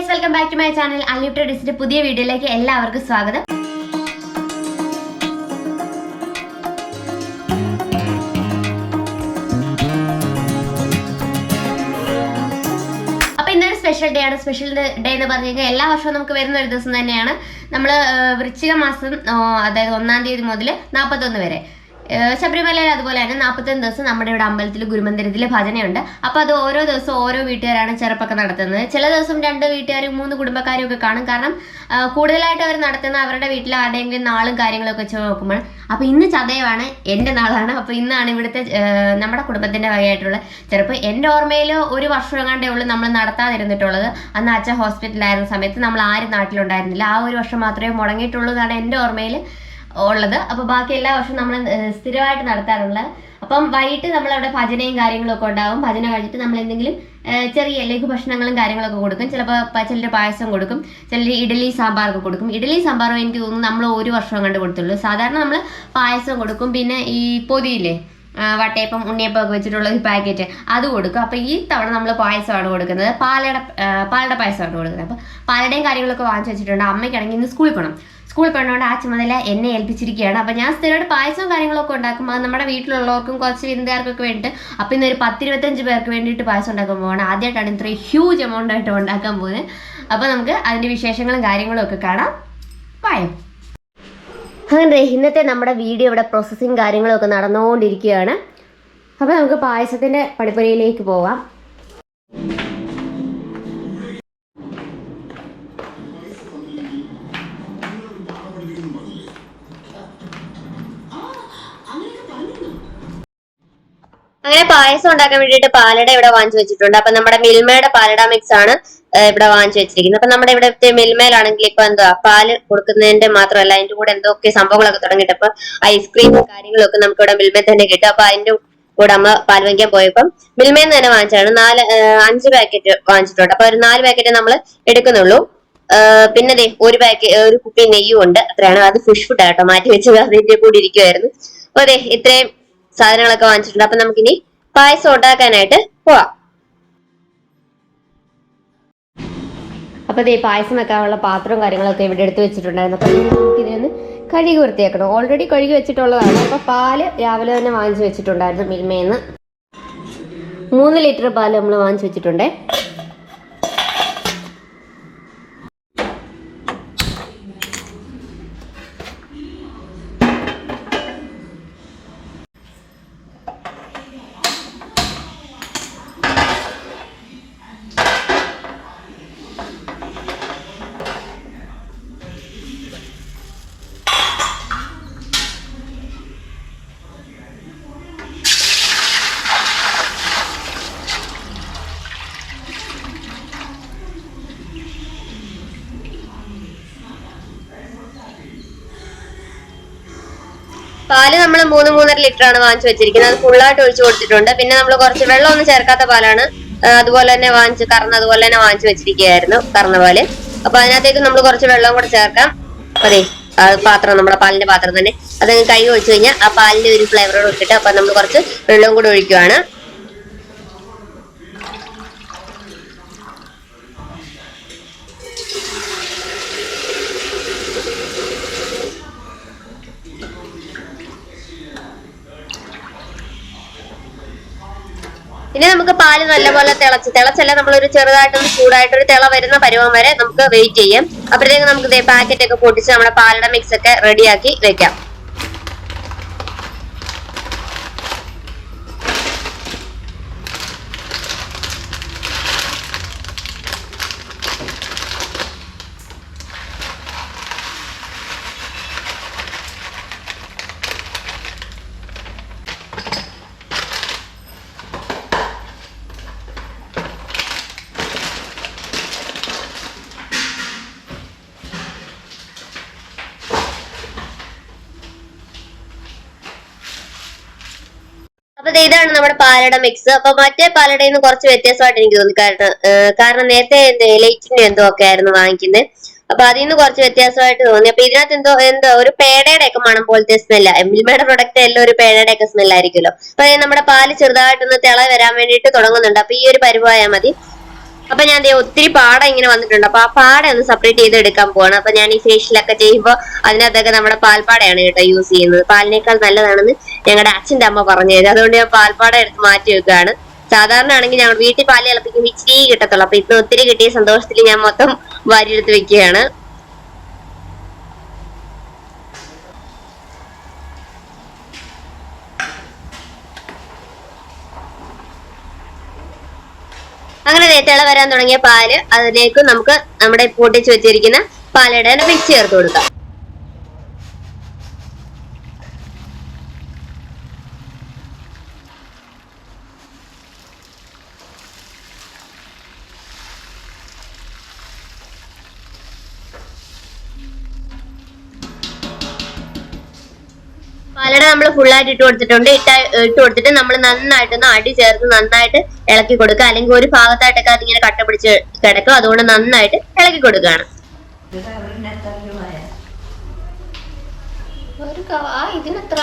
Guys welcome back to my channel unlimited ഡിസിന്റെ പുതിയ വീഡിയോയിലേക്ക് എല്ലാവർക്കും സ്വാഗതം. സ്പെഷ്യൽ ഡേ ആണ്. സ്പെഷ്യൽ ഡേ എന്ന് പറഞ്ഞു കഴിഞ്ഞാൽ എല്ലാ വർഷവും നമുക്ക് വരുന്ന ഒരു ദിവസം തന്നെയാണ്. നമ്മൾ വൃശ്ചിക മാസം അതായത് ഒന്നാം തീയതി മുതൽ നാൽപ്പത്തൊന്ന് വരെ. ശബരിമലയിൽ അതുപോലെ തന്നെ നാൽപ്പത്തൊന്ന് ദിവസം നമ്മുടെ ഇവിടെ അമ്പലത്തിൽ ഗുരുമന്ദിരത്തിൽ ഭജനയുണ്ട്. അപ്പോൾ അത് ഓരോ ദിവസവും ഓരോ വീട്ടുകാരാണ് ചെറുപ്പൊക്കെ നടത്തുന്നത്. ചില ദിവസം രണ്ട് വീട്ടുകാരും മൂന്ന് കുടുംബക്കാരും ഒക്കെ കാണും. കാരണം കൂടുതലായിട്ട് അവർ നടത്തുന്ന അവരുടെ വീട്ടിൽ ആരുടെയെങ്കിലും നാളും കാര്യങ്ങളൊക്കെ വെച്ച് നോക്കുമ്പോൾ അപ്പോൾ ഇന്ന് ചതയമാണ് എന്റെ നാളാണ്. അപ്പോൾ ഇന്നാണ് ഇവിടുത്തെ നമ്മുടെ കുടുംബത്തിന്റെ വകയായിട്ടുള്ള ചെറുപ്പം. എന്റെ ഓർമ്മയിൽ ഒരു വർഷം എങ്ങാണ്ടേ ഉള്ളൂ നമ്മൾ നടത്താതിരുന്നിട്ടുള്ളത്. അന്ന് അച്ഛൻ ഹോസ്പിറ്റലായിരുന്ന സമയത്ത് നമ്മൾ ആരും നാട്ടിലുണ്ടായിരുന്നില്ല. ആ ഒരു വർഷം മാത്രമേ മുടങ്ങിയിട്ടുള്ളൂ എന്നാണ് എന്റെ ഓർമ്മയിൽ ഉള്ളത്. അപ്പോൾ ബാക്കി എല്ലാ വർഷവും നമ്മൾ സ്ഥിരമായിട്ട് നടത്താറുള്ളത്. അപ്പം വൈകിട്ട് നമ്മൾ അവിടെ ഭജനയും കാര്യങ്ങളും ഒക്കെ ഉണ്ടാവും. ഭജന കഴിഞ്ഞിട്ട് നമ്മൾ എന്തെങ്കിലും ചെറിയ ലഘു ഭക്ഷണങ്ങളും കാര്യങ്ങളൊക്കെ കൊടുക്കും. ചിലപ്പോൾ ചിലർ പായസം കൊടുക്കും. ചിലർ ഇഡലി സാമ്പാറൊക്കെ കൊടുക്കും. ഇഡലി സാമ്പാറും എനിക്ക് തോന്നുന്നു നമ്മൾ ഒരു വർഷം കണ്ട് കൊടുത്തുള്ളൂ. സാധാരണ നമ്മൾ പായസം കൊടുക്കും. പിന്നെ ഈ പൊതിയില്ലേ വട്ടയപ്പം ഉണ്ണിയപ്പം ഒക്കെ വെച്ചിട്ടുള്ള ഒരു പാക്കറ്റ് അത് കൊടുക്കും. അപ്പോൾ ഈ തവണ നമ്മൾ പായസമാണ് കൊടുക്കുന്നത്. പാലട പാലട പായസമാണ് കൊടുക്കുന്നത്. അപ്പോൾ പാലടയും കാര്യങ്ങളൊക്കെ വാങ്ങിച്ചു വെച്ചിട്ടുണ്ട്. അമ്മയ്ക്കാണെങ്കിൽ ഇന്ന് സ്കൂളിൽ പോകണം സ്കൂളിൽ പോകണോണ്ട് ആ ചുമതല എന്നെ ഏൽപ്പിച്ചിരിക്കുകയാണ്. അപ്പം ഞാൻ സ്ഥിരമായിട്ട് പായസവും കാര്യങ്ങളൊക്കെ ഉണ്ടാക്കും. അത് നമ്മുടെ വീട്ടിലുള്ളവർക്കും കുറച്ച് വിരുന്നുകാർക്കൊക്കെ വേണ്ടിയിട്ട് അപ്പം ഇന്നൊരു പത്തിരുപത്തഞ്ച് പേർക്ക് വേണ്ടിയിട്ട് പായസം ഉണ്ടാക്കാൻ പോവാണ്. ആദ്യമായിട്ടാണ് ഇത്രയും ഹ്യൂജ് എമൗണ്ട് ആയിട്ട് ഉണ്ടാക്കാൻ പോകുന്നത്. അപ്പം നമുക്ക് അതിന്റെ വിശേഷങ്ങളും കാര്യങ്ങളും ഒക്കെ കാണാം. പായം. അങ്ങനെ ഇന്നത്തെ നമ്മുടെ വീഡിയോ ഇവിടെ പ്രോസസ്സിങ് കാര്യങ്ങളൊക്കെ നടന്നുകൊണ്ടിരിക്കുകയാണ്. അപ്പോൾ നമുക്ക് പായസത്തിന്റെ പണിപ്പുരയിലേക്ക് പോകാം അങ്ങനെ പായസം ഉണ്ടാക്കാൻ വേണ്ടിയിട്ട് പാലട ഇവിടെ വാങ്ങിച്ചു വെച്ചിട്ടുണ്ട്. അപ്പൊ നമ്മുടെ മിൽമയുടെ പാലട മിക്സ് ആണ് ഇവിടെ വാങ്ങിച്ചു വെച്ചിരിക്കുന്നത്. അപ്പൊ നമ്മുടെ ഇവിടുത്തെ മിൽമയിലാണെങ്കിൽ ഇപ്പൊ എന്താ പാൽ കൊടുക്കുന്നതിന്റെ മാത്രമല്ല അതിന്റെ കൂടെ എന്തൊക്കെ സംഭവങ്ങളൊക്കെ തുടങ്ങിയിട്ട് അപ്പൊ ഐസ്ക്രീമും കാര്യങ്ങളൊക്കെ നമുക്ക് ഇവിടെ മിൽമയിൽ തന്നെ കിട്ടും. അപ്പൊ അതിന്റെ കൂടെ അമ്മ പാൽ വാങ്ങിക്കാൻ പോയപ്പം മിൽമയിൽ നിന്ന് തന്നെ വാങ്ങിച്ചാണ് നാല് അഞ്ച് പാക്കറ്റ് വാങ്ങിച്ചിട്ടുണ്ട്. അപ്പൊ ഒരു നാല് പാക്കറ്റ് നമ്മൾ എടുക്കുന്നുള്ളൂ. പിന്നെ ദേ ഒരു പാക്കറ്റ് ഒരു കുപ്പി നെയ്യും ഉണ്ട്. അത്രയാണ്. അത് ഫിഷ് ഫുഡ് ആട്ടോ. മാറ്റി വെച്ചത് അതിന്റെ കൂടി ഇരിക്കുമായിരുന്നു അപ്പൊ അതെ ഇത്രയും സാധനങ്ങളൊക്കെ വാങ്ങിച്ചിട്ടുണ്ട്. അപ്പൊ നമുക്കിനി പായസം ഉണ്ടാക്കാനായിട്ട് പോവാം. അപ്പൊ ദേ പായസം വെക്കാനുള്ള പാത്രവും കാര്യങ്ങളൊക്കെ ഇവിടെ എടുത്ത് വെച്ചിട്ടുണ്ടായിരുന്നു. അപ്പൊ നമുക്ക് ഇതിനൊന്ന് കഴുകി വൃത്തിയാക്കണം. ഓൾറെഡി കഴുകി വെച്ചിട്ടുള്ളതാണ്. അപ്പൊ പാൽ രാവിലെ തന്നെ വാങ്ങിച്ചു വെച്ചിട്ടുണ്ടായിരുന്നു മിൽമയിൽ നിന്ന് മൂന്ന് ലിറ്റർ പാൽ നമ്മൾ വാങ്ങിച്ചു വെച്ചിട്ടുണ്ടേ. പാൽ നമ്മൾ മൂന്ന് മൂന്നര ലിറ്റർ ആണ് വാങ്ങിച്ചു വെച്ചിരിക്കുന്നത്. അത് ഫുള്ളായിട്ട് ഒഴിച്ചു കൊടുത്തിട്ടുണ്ട്. പിന്നെ നമ്മൾ കുറച്ച് വെള്ളം ഒന്നും ചേർക്കാത്ത പാലാണ് അതുപോലെ തന്നെ വാങ്ങിച്ച് കറന്ന് അതുപോലെ തന്നെ വാങ്ങിച്ചു വെച്ചിരിക്കുകയായിരുന്നു കറന്ന പാൽ. അപ്പൊ അതിനകത്തേക്ക് നമ്മൾ കുറച്ച് വെള്ളം കൂടെ ചേർക്കാം. അതെ പാത്രം നമ്മുടെ പാലിന്റെ പാത്രം തന്നെ. അതങ്ങ് കൈ ഒഴിച്ചു കഴിഞ്ഞാൽ ആ പാലിന്റെ ഒരു ഫ്ലേവറോട് ഇട്ടിട്ട് അപ്പൊ നമ്മൾ കുറച്ച് വെള്ളം കൂടെ ഒഴിക്കുവാണ്. ഇനി നമുക്ക് പാൽ നല്ലപോലെ തിളച്ച് തിളച്ചല്ല നമ്മളൊരു ചെറുതായിട്ടൊന്ന് ചൂടായിട്ടൊരു തിള വരുന്ന പരുവം വരെ നമുക്ക് വെയിറ്റ് ചെയ്യാം. അപ്പോഴത്തേക്ക് നമുക്ക് പാക്കറ്റ് ഒക്കെ പൊട്ടിച്ച് നമ്മുടെ പാലട മിക്സ് ഒക്കെ റെഡിയാക്കി വെക്കാം അപ്പൊ ദേ ഇതാണ് നമ്മുടെ പാലട മിക്സ് അപ്പൊ മറ്റേ പാലടയിൽ നിന്ന് കുറച്ച് വ്യത്യാസമായിട്ട് എനിക്ക് തോന്നി. കാരണം കാരണം നേരത്തെ ലൈറ്റിന്റെ എന്തോ ഒക്കെ ആയിരുന്നു വാങ്ങിക്കുന്നത് അപ്പൊ അതിൽ നിന്ന് കുറച്ച് വ്യത്യാസമായിട്ട് തോന്നി. അപ്പൊ ഇതിനകത്ത് എന്തോ എന്തോ ഒരു പേടയുടെ ഒക്കെ മണം പോലത്തെ സ്മെല്ല എംബിൽമയുടെ പ്രൊഡക്റ്റ് എല്ലാം ഒരു പേടയുടെ ഒക്കെ സ്മെൽ ആയിരിക്കുമല്ലോ. അപ്പൊ നമ്മുടെ പാൽ ചെറുതായിട്ടൊന്ന് തിള വരാൻ വേണ്ടിയിട്ട് തുടങ്ങുന്നുണ്ട്. അപ്പൊ ഈ ഒരു പരുവായാൽ മതി. അപ്പൊ ഞാൻ ഒത്തിരി പാട ഇങ്ങനെ വന്നിട്ടുണ്ട്. അപ്പൊ ആ പാട ഒന്ന് സെപ്പറേറ്റ് ചെയ്ത് എടുക്കാൻ പോവാണ്. അപ്പൊ ഞാൻ ഈ ഫേഷ്യലൊക്കെ ചെയ്യുമ്പോൾ അതിനകത്തൊക്കെ നമ്മുടെ പാൽപ്പാടയാണ് കേട്ടോ യൂസ് ചെയ്യുന്നത്. പാലിനേക്കാൾ നല്ലതാണെന്ന് ഞങ്ങളുടെ അച്ഛന്റെ അമ്മ പറഞ്ഞു തരും. അതുകൊണ്ട് ഞാൻ പാൽപ്പാട എടുത്ത് മാറ്റി വെക്കുകയാണ്. സാധാരണ ആണെങ്കിൽ ഞങ്ങൾ വീട്ടിൽ പാൽ തിളപ്പിക്കുമ്പോൾ ഇച്ചിരി കിട്ടത്തുള്ളൂ. അപ്പൊ ഇന്ന് ഒത്തിരി കിട്ടിയ സന്തോഷത്തിൽ ഞാൻ മൊത്തം വാരിയെടുത്ത് വെക്കുകയാണ്. അങ്ങനെ തിള വരാൻ തുടങ്ങിയ പാൽ അതിലേക്ക് നമുക്ക് നമ്മുടെ പൊട്ടിച്ച് വെച്ചിരിക്കുന്ന പാലടയുടെ മിക്സ് ചേർത്ത് കൊടുക്കാം. പാലട നമ്മൾ ഫുള്ളായിട്ട് ഇട്ട് കൊടുത്തിട്ടുണ്ട്. ഇട്ട ഇട്ട് കൊടുത്തിട്ട് നമ്മൾ നന്നായിട്ടൊന്ന് അടി ചേർത്ത് നന്നായിട്ട് ഇളക്കി കൊടുക്കുക. അല്ലെങ്കിൽ ഒരു ഭാഗത്തായിട്ടൊക്കെ അതിങ്ങനെ കട്ട പിടിച്ച് കിടക്കും. അതുകൊണ്ട് നന്നായിട്ട് ഇളക്കി കൊടുക്കുകയാണ്. ഒരു ഇതിനെത്ര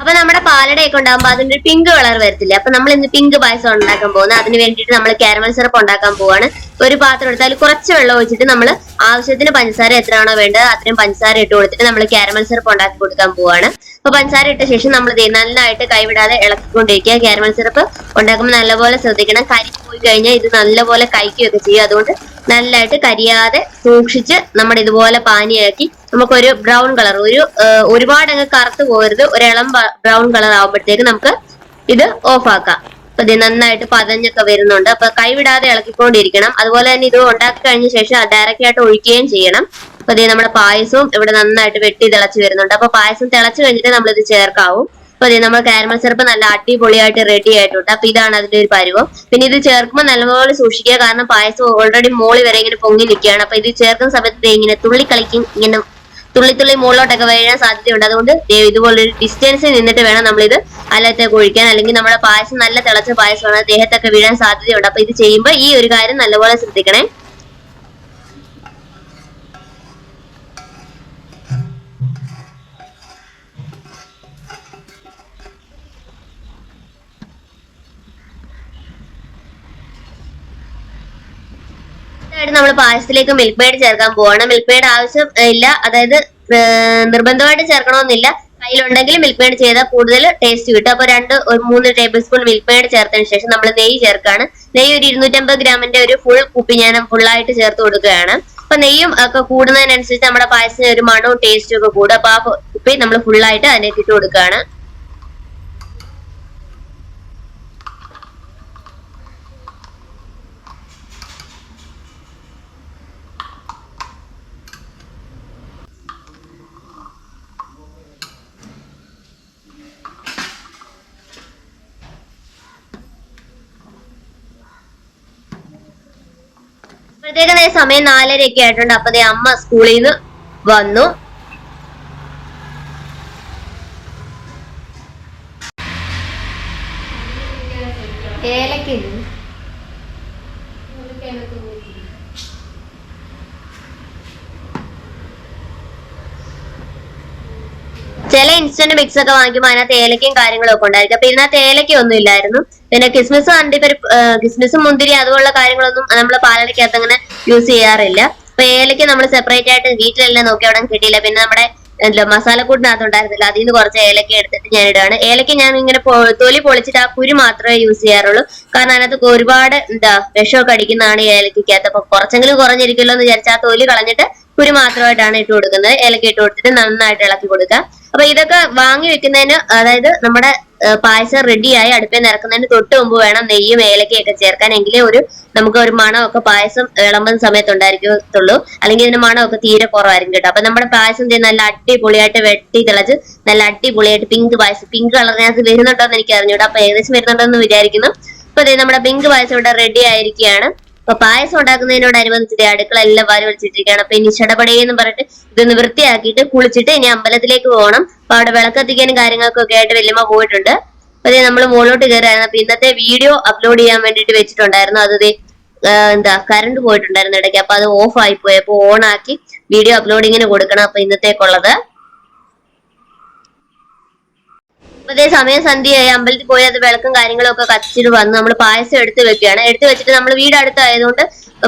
അപ്പൊ നമ്മുടെ പാലടയൊക്കെ ഉണ്ടാകുമ്പോൾ അതിന്റെ ഒരു പിങ്ക് കളർ വരത്തില്ല? അപ്പൊ നമ്മൾ ഇന്ന് പിങ്ക് പായസം ഉണ്ടാക്കാൻ പോകുന്നത് അതിന് വേണ്ടിയിട്ട് നമ്മൾ കാരമൽ സിറപ്പ് ഉണ്ടാക്കാൻ പോവാണ്. ഒരു പാത്രം എടുത്താൽ കുറച്ച് വെള്ളം ഒഴിച്ചിട്ട് നമ്മൾ ആവശ്യത്തിന് പഞ്ചസാര എത്രയാണോ വേണ്ടത് അത്രയും പഞ്ചസാര ഇട്ട് കൊടുത്തിട്ട് നമ്മൾ കാരമൽ സിറപ്പ് ഉണ്ടാക്കി കൊടുക്കാൻ പോവാണ്. അപ്പൊ പഞ്ചസാര ഇട്ട ശേഷം നമ്മൾ നന്നായിട്ട് കൈവിടാതെ ഇളക്കിക്കൊണ്ടിരിക്കുക. കാരമൽ സിറപ്പ് ഉണ്ടാക്കുമ്പോൾ നല്ലപോലെ ശ്രദ്ധിക്കണം. കരി പോയി കഴിഞ്ഞാൽ ഇത് നല്ലപോലെ കഴിക്കുകയൊക്കെ ചെയ്യും. അതുകൊണ്ട് നല്ലതായിട്ട് കരിയാതെ സൂക്ഷിച്ച് നമ്മൾ ഇതുപോലെ പാനിയാക്കി നമുക്കൊരു ബ്രൗൺ കളർ ഒരു ഒരുപാട് അങ്ങ് കറുത്ത് പോകരുത്. ഒരിളം ബ്രൗൺ കളർ ആവുമ്പോഴത്തേക്ക് നമുക്ക് ഇത് ഓഫ് ആക്കാം. അപ്പൊ ഇത് നന്നായിട്ട് പതഞ്ഞൊക്കെ വരുന്നുണ്ട്. അപ്പൊ കൈവിടാതെ ഇളക്കിക്കൊണ്ടിരിക്കണം. അതുപോലെ തന്നെ ഇത് ഉണ്ടാക്കി കഴിഞ്ഞ ശേഷം ഡയറക്റ്റ് ആയിട്ട് ഒഴിക്കുകയും ചെയ്യണം. അപ്പൊ ഇത് നമ്മുടെ പായസവും ഇവിടെ നന്നായിട്ട് വെട്ടി തിളച്ച് വരുന്നുണ്ട്. അപ്പൊ പായസം തിളച്ച് കഴിഞ്ഞിട്ട് നമ്മൾ ഇത് ചേർക്കാവും. അപ്പൊ ഇത് നമ്മൾ കാരമൽ സിറപ്പ് നല്ല അടിപൊളിയായിട്ട് റെഡി ആയിട്ടുണ്ട്. അപ്പൊ ഇതാണ് അതിന്റെ ഒരു പരുവം. പിന്നെ ഇത് ചേർക്കുമ്പോൾ നല്ലപോലെ സൂക്ഷിക്കുക. കാരണം പായസം ഓൾറെഡി മോളി വരെ ഇങ്ങനെ പൊങ്ങി നിൽക്കുകയാണ്. അപ്പൊ ഇത് ചേർക്കുന്ന സമയത്ത് ഇങ്ങനെ തുള്ളി കളിക്കും ഇങ്ങനെ തുള്ളി തുള്ളി മുകളിലോട്ടൊക്കെ വീഴാൻ സാധ്യതയുണ്ട്. അതുകൊണ്ട് ദേ ഇതുപോലെ ഒരു ഡിസ്റ്റൻസിൽ നിന്നിട്ട് വേണം നമ്മൾ ഇത് അലത്തേക്ക് ഒഴിക്കാൻ. അല്ലെങ്കിൽ നമ്മുടെ പായസം നല്ല തിളച്ച പായസമാണ്. ദേഹത്തൊക്കെ വീഴാൻ സാധ്യതയുണ്ട്. അപ്പൊ ഇത് ചെയ്യുമ്പോൾ ഈ ഒരു കാര്യം നല്ലപോലെ ശ്രദ്ധിക്കണേ. നമ്മൾ പായസത്തിലേക്ക് മിൽക്ക് മെയ്ഡ് ചേർക്കാൻ പോവാണ്. മിൽക്ക് മെയ്ഡ് ആവശ്യം ഇല്ല. അതായത് നിർബന്ധമായിട്ട് ചേർക്കണമെന്നില്ല. കയ്യിലുണ്ടെങ്കിൽ മിൽക്ക് മെയ്ഡ് ചെയ്താൽ കൂടുതൽ ടേസ്റ്റ് കിട്ടും. അപ്പൊ രണ്ട് ഒരു മൂന്ന് ടേബിൾ സ്പൂൺ മിൽക്ക് മെയ്ഡ് ചേർത്തതിന് ശേഷം നമ്മൾ നെയ്യ് ചേർക്കാണ്. നെയ്യ് ഒരു ഇരുന്നൂറ്റമ്പത് ഗ്രാമിന്റെ ഒരു ഫുൾ കുപ്പി ഞാൻ ഫുള്ളായിട്ട് ചേർത്ത് കൊടുക്കുകയാണ്. അപ്പൊ നെയ്യും ഒക്കെ കൂടുന്നതിനനുസരിച്ച് നമ്മുടെ പായസത്തിന് ഒരു മണവും ടേസ്റ്റും ഒക്കെ കൂടും. അപ്പൊ ആ കുപ്പി നമ്മൾ ഫുള്ളായിട്ട് അതിലേക്ക് ഇട്ട് കൊടുക്കുകയാണ്. ദേ സമയം നാലരയൊക്കെ ആയിട്ടുണ്ട്. അപ്പൊ ദേ അമ്മ സ്കൂളിൽ നിന്ന് വന്നു. ഏലക്കില്ല ചില ഇൻസ്റ്റന്റ് മിക്സ് ഒക്കെ വാങ്ങിക്കുമ്പോൾ അതിനകത്ത് ഏലക്കയും കാര്യങ്ങളും ഒക്കെ ഉണ്ടായിരിക്കും. അപ്പൊ ഇതിനകത്ത് ഏലക്ക ഒന്നും ഇല്ലായിരുന്നു. പിന്നെ കിസ്മിസ് അണ്ടിപ്പരിപ്പ് കിസ്മിസും മുന്തിരി അതുപോലുള്ള കാര്യങ്ങളൊന്നും നമ്മൾ പാലടയ്ക്കകത്ത് അങ്ങനെ യൂസ് ചെയ്യാറില്ല. അപ്പൊ ഏലയ്ക്ക് നമ്മൾ സെപ്പറേറ്റ് ആയിട്ട് വീട്ടിലെല്ലാം നോക്കി അവിടെ കിട്ടിയില്ല. പിന്നെ നമ്മുടെ എന്താ മസാലക്കൂട്ടിനകത്ത് ഉണ്ടായിരുന്നില്ല അതിൽ നിന്ന് കുറച്ച് ഏലക്ക എടുത്തിട്ട് ഞാൻ ഇടുകയാണ് ഏലക്ക ഞാൻ ഇങ്ങനെ തൊലി പൊളിച്ചിട്ട് ആ കുരു മാത്രമേ യൂസ് ചെയ്യാറുള്ളൂ. കാരണം അതിനകത്ത് ഒരുപാട് എന്താ വിഷമൊക്കെ അടിക്കുന്നതാണ് ഏലക്കകത്ത് അപ്പൊ കുറച്ചെങ്കിലും കുറഞ്ഞിരിക്കുമല്ലോ എന്ന് വിചാരിച്ചാൽ ആ തൊലി കളഞ്ഞിട്ട് കുരു മാത്രമായിട്ടാണ് ഇട്ട് കൊടുക്കുന്നത്. ഏലക്ക ഇട്ട് കൊടുത്തിട്ട് നന്നായിട്ട് ഇളക്കി കൊടുക്കുക. അപ്പൊ ഇതൊക്കെ വാങ്ങി വെക്കുന്നതിന് അതായത് നമ്മുടെ പായസം റെഡിയായി അടുപ്പിൽ നിറക്കുന്നതിന് തൊട്ട് മുമ്പ് വേണം നെയ്യും ഏലക്കയൊക്കെ ചേർക്കാൻ. എങ്കിലേ ഒരു നമുക്ക് ഒരു മണമൊക്കെ പായസം വിളമ്പുന്ന സമയത്ത് ഉണ്ടായിരിക്കത്തുള്ളൂ. അല്ലെങ്കിൽ ഇതിന് മണമൊക്കെ തീരെ കുറവായിരിക്കും കേട്ടോ. അപ്പൊ നമ്മുടെ പായസം നല്ല അടിപൊളിയായിട്ട് വെട്ടി തിളച്ച് നല്ല അടിപൊളിയായിട്ട് പിങ്ക് പായസം പിങ്ക് കളറിനകത്ത് വരുന്നുണ്ടോ എന്ന് എനിക്ക് അറിഞ്ഞൂടാ. അപ്പൊ ഏകദേശം വരുന്നുണ്ടോ എന്ന് വിചാരിക്കുന്നു അപ്പൊ നമ്മുടെ പിങ്ക് പായസം ഇവിടെ റെഡി ആയിരിക്കുകയാണ്. അപ്പൊ പായസം ഉണ്ടാക്കുന്നതിനോടനുബന്ധിച്ച് അടുക്കള വാരി വലിച്ചിട്ടിരിക്കുകയാണ്. അപ്പൊ ഇനി ചടപടയെന്ന് പറഞ്ഞിട്ട് ഇതൊന്ന് വൃത്തിയാക്കിയിട്ട് കുളിച്ചിട്ട് ഇനി അമ്പലത്തിലേക്ക് പോകണം. അപ്പൊ അവിടെ വിളക്കത്തിക്കാനും കാര്യങ്ങൾക്കും ഒക്കെ ആയിട്ട് വല്യമ്മ പോയിട്ടുണ്ട്. അപ്പൊ നമ്മൾ മുകളിലോട്ട് കയറായിരുന്നു അപ്പൊ ഇന്നത്തെ വീഡിയോ അപ്ലോഡ് ചെയ്യാൻ വേണ്ടിട്ട് വെച്ചിട്ടുണ്ടായിരുന്നു. അത് എന്താ കറണ്ട് പോയിട്ടുണ്ടായിരുന്നു ഇടയ്ക്ക്. അപ്പൊ അത് ഓഫ് ആയി പോയി. അപ്പൊ ഓൺ ആക്കി വീഡിയോ അപ്ലോഡിങ്ങിന് കൊടുക്കണം. അപ്പൊ ഇന്നത്തേക്കുള്ളത്. ഇതേ സമയം സന്ധ്യയായി. അമ്പലത്തിൽ പോയി അത് വിളക്കും കാര്യങ്ങളും ഒക്കെ കത്തിച്ചിട്ട് വന്ന്. നമ്മൾ പായസം എടുത്ത് വെക്കുകയാണ്. എടുത്തു വെച്ചിട്ട് നമ്മൾ വീട് അടുത്തായതുകൊണ്ട്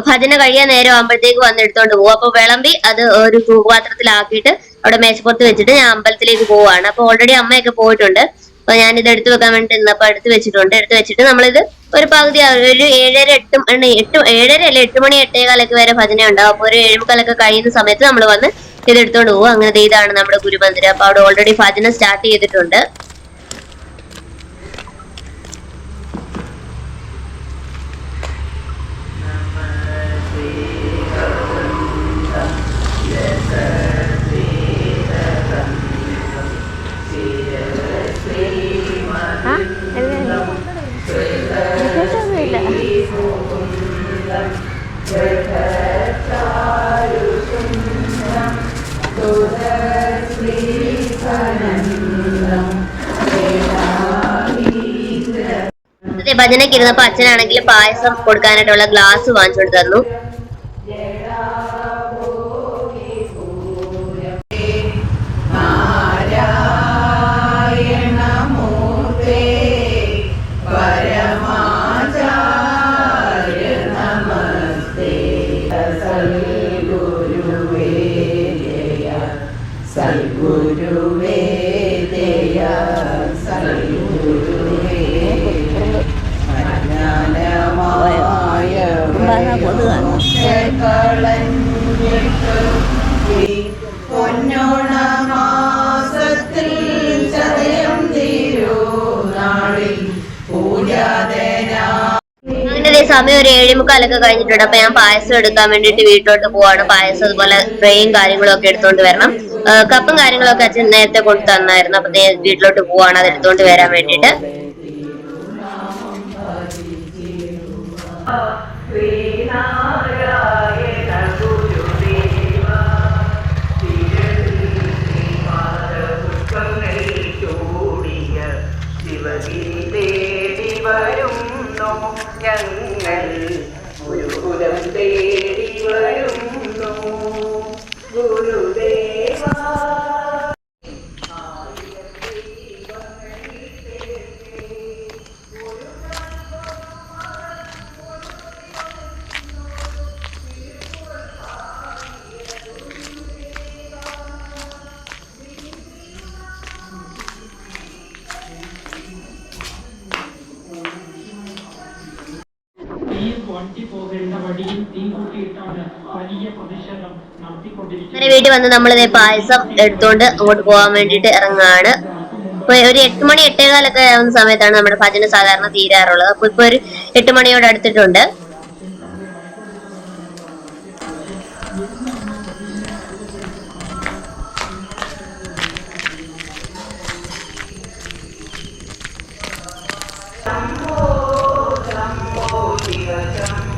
ഭജന കഴിയാൻ നേരം ആകുമ്പോഴത്തേക്ക് വന്ന് എടുത്തോണ്ട് പോകും. അപ്പൊ വിളമ്പി അത് ഒരു തൂക്കുപാത്രത്തിലാക്കിയിട്ട് അവിടെ മേശപ്പുറത്ത് വെച്ചിട്ട് ഞാൻ അമ്പലത്തിലേക്ക് പോവാണ് അപ്പൊ ഓൾറെഡി അമ്മയൊക്കെ പോയിട്ടുണ്ട്. അപ്പൊ ഞാൻ ഇത് എടുത്തു വെക്കാൻ വേണ്ടി നിന്നപ്പോ എടുത്തു വെച്ചിട്ടുണ്ട്. എടുത്തു വെച്ചിട്ട് നമ്മളിത് ഒരു പകുതി ഒരു ഏഴര എട്ട് എട്ട് ഏഴര അല്ല എട്ട് മണി എട്ടേകാലൊക്കെ വരെ ഭജന ഉണ്ടാവും അപ്പൊ ഒരു ഏഴുമുക്കാലൊക്കെ കഴിയുന്ന സമയത്ത് നമ്മൾ വന്ന് ഇത് എടുത്തോണ്ട് പോകും. അങ്ങനെ ഇതാണ് നമ്മുടെ ഗുരുമന്ദിരം. അപ്പൊ അവിടെ ഓൾറെഡി ഭജന സ്റ്റാർട്ട് ചെയ്തിട്ടുണ്ട്. അതെ ഭജനയ്ക്ക് ഇരുന്നപ്പോ അച്ഛനാണെങ്കിൽ പായസം കൊടുക്കാനായിട്ടുള്ള ഗ്ലാസ് വാങ്ങിച്ചു തന്നു. സമയം ഒരു ഏഴിമുക്കാലൊക്കെ കഴിഞ്ഞിട്ടുണ്ട്. അപ്പൊ ഞാൻ പായസം എടുക്കാൻ വേണ്ടിട്ട് വീട്ടിലോട്ട് പോവാണ്. പായസം അതുപോലെ ട്രെയും കാര്യങ്ങളും ഒക്കെ എടുത്തോണ്ട് വരണം. കപ്പും കാര്യങ്ങളൊക്കെ അച്ഛൻ നേരത്തെ കൊടുത്തു തന്നായിരുന്നു. അപ്പൊ വീട്ടിലോട്ട് പോവാണ് അത് എടുത്തോണ്ട് വരാൻ വേണ്ടിട്ട് അങ്ങനെ വീട്ടിൽ വന്ന് നമ്മൾ ഇതേ പായസം എടുത്തോണ്ട് അങ്ങോട്ട് പോകാൻ വേണ്ടിട്ട് ഇറങ്ങാണ് ഇപ്പൊ ഒരു എട്ട് മണി എട്ടേകാലൊക്കെ ആവുന്ന സമയത്താണ് നമ്മുടെ ഭജന സാധാരണ തീരാറുള്ളത് അപ്പൊ ഇപ്പൊ ഒരു എട്ട് മണിയോട് അടുത്തിട്ടുണ്ട് Thank ദേ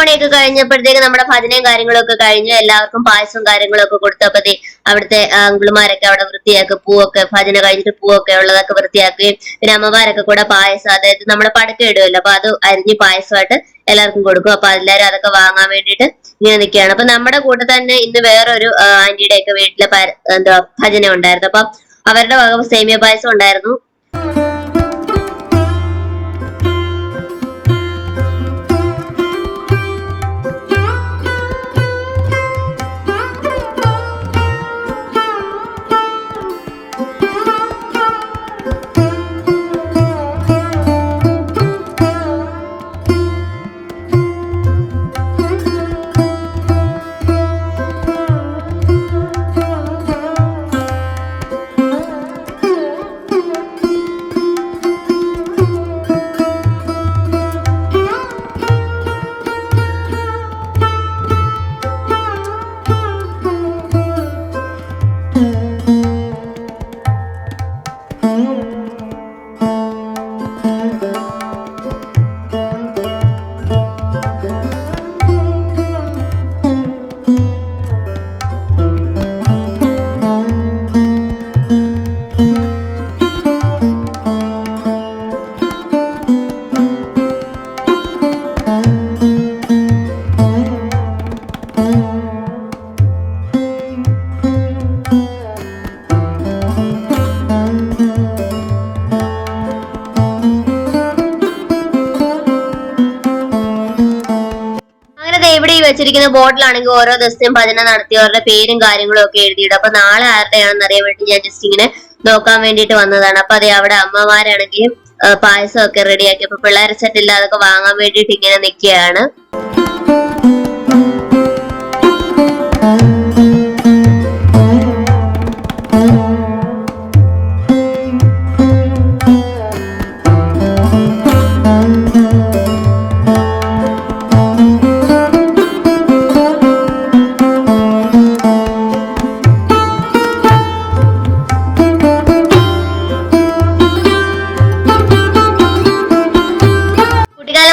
മണിയൊക്കെ കഴിഞ്ഞപ്പോഴത്തേക്ക് നമ്മുടെ ഭജനയും കാര്യങ്ങളും ഒക്കെ കഴിഞ്ഞു. എല്ലാവർക്കും പായസവും കാര്യങ്ങളും ഒക്കെ കൊടുത്തപ്പോ അവിടുത്തെ അങ്കിളുമാരൊക്കെ അവിടെ വൃത്തിയാക്കി പൂവൊക്കെ ഭജന കഴിഞ്ഞിട്ട് പൂവൊക്കെ ഉള്ളതൊക്കെ വൃത്തിയാക്കുകയും പിന്നെ അമ്മമാരൊക്കെ കൂടെ പായസം അതായത് നമ്മുടെ പടക്കം ഇടുമല്ലോ അപ്പൊ അത് അരിഞ്ഞ് പായസമായിട്ട് എല്ലാവർക്കും കൊടുക്കും. അപ്പൊ എല്ലാവരും അതൊക്കെ വാങ്ങാൻ വേണ്ടിയിട്ട് ഇങ്ങനെ നിൽക്കുകയാണ്. അപ്പൊ നമ്മുടെ കൂടെ തന്നെ ഇന്ന് വേറൊരു ആന്റിയുടെ ഒക്കെ വീട്ടിലെ എന്താ ഭജന ഉണ്ടായിരുന്നു അപ്പൊ അവരുടെ വക സേമിയ പായസം ഉണ്ടായിരുന്നു. വെച്ചിരിക്കുന്ന ബോർഡിലാണെങ്കിൽ ഓരോ ദിവസത്തെയും ഭജന നടത്തിയവരുടെ പേരും കാര്യങ്ങളും ഒക്കെ എഴുതിയിടും അപ്പൊ നാളെ ആരുടെയാണെന്ന് അറിയാൻ വേണ്ടി ഞാൻ ജസ്റ്റ് ഇങ്ങനെ നോക്കാൻ വേണ്ടിയിട്ട് വന്നതാണ്. അപ്പൊ അതെ അവിടെ അമ്മമാരാണെങ്കിൽ പായസം ഒക്കെ റെഡിയാക്കി അപ്പൊ പിള്ളേരെ സെറ്റില്ല അതൊക്കെ വാങ്ങാൻ വേണ്ടിയിട്ട് ഇങ്ങനെ നിൽക്കുകയാണ്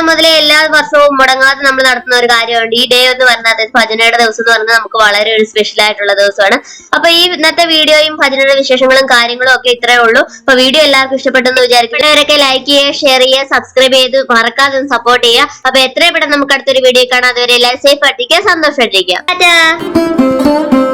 മുതലേ എല്ലാ വർഷവും മുടങ്ങാതെ നമ്മൾ നടത്തുന്ന ഒരു കാര്യമാണ്. ഈ ഡേ എന്ന് പറഞ്ഞാൽ അതായത് ഭജനയുടെ ദിവസം എന്ന് പറഞ്ഞാൽ നമുക്ക് വളരെ ഒരു സ്പെഷ്യൽ ആയിട്ടുള്ള ദിവസമാണ്. അപ്പൊ ഈ ഇന്നത്തെ വീഡിയോയും ഭജനയുടെ വിശേഷങ്ങളും കാര്യങ്ങളും ഒക്കെ ഇത്രേ ഉള്ളൂ. അപ്പൊ വീഡിയോ എല്ലാവർക്കും ഇഷ്ടപ്പെട്ടെന്ന് വിചാരിക്കുന്നവരൊക്കെ ലൈക്ക് ചെയ്യുക ഷെയർ ചെയ്യുക സബ്സ്ക്രൈബ് ചെയ്ത് മറക്കാതെ സപ്പോർട്ട് ചെയ്യുക. അപ്പൊ എത്രയും പെട്ടെന്ന് നമുക്ക് അടുത്തൊരു വീഡിയോ കാണാം. അതുവരെ എല്ലാവരും സേഫ് ആയിട്ടിരിക്കുക സന്തോഷമായിട്ടിരിക്കുക.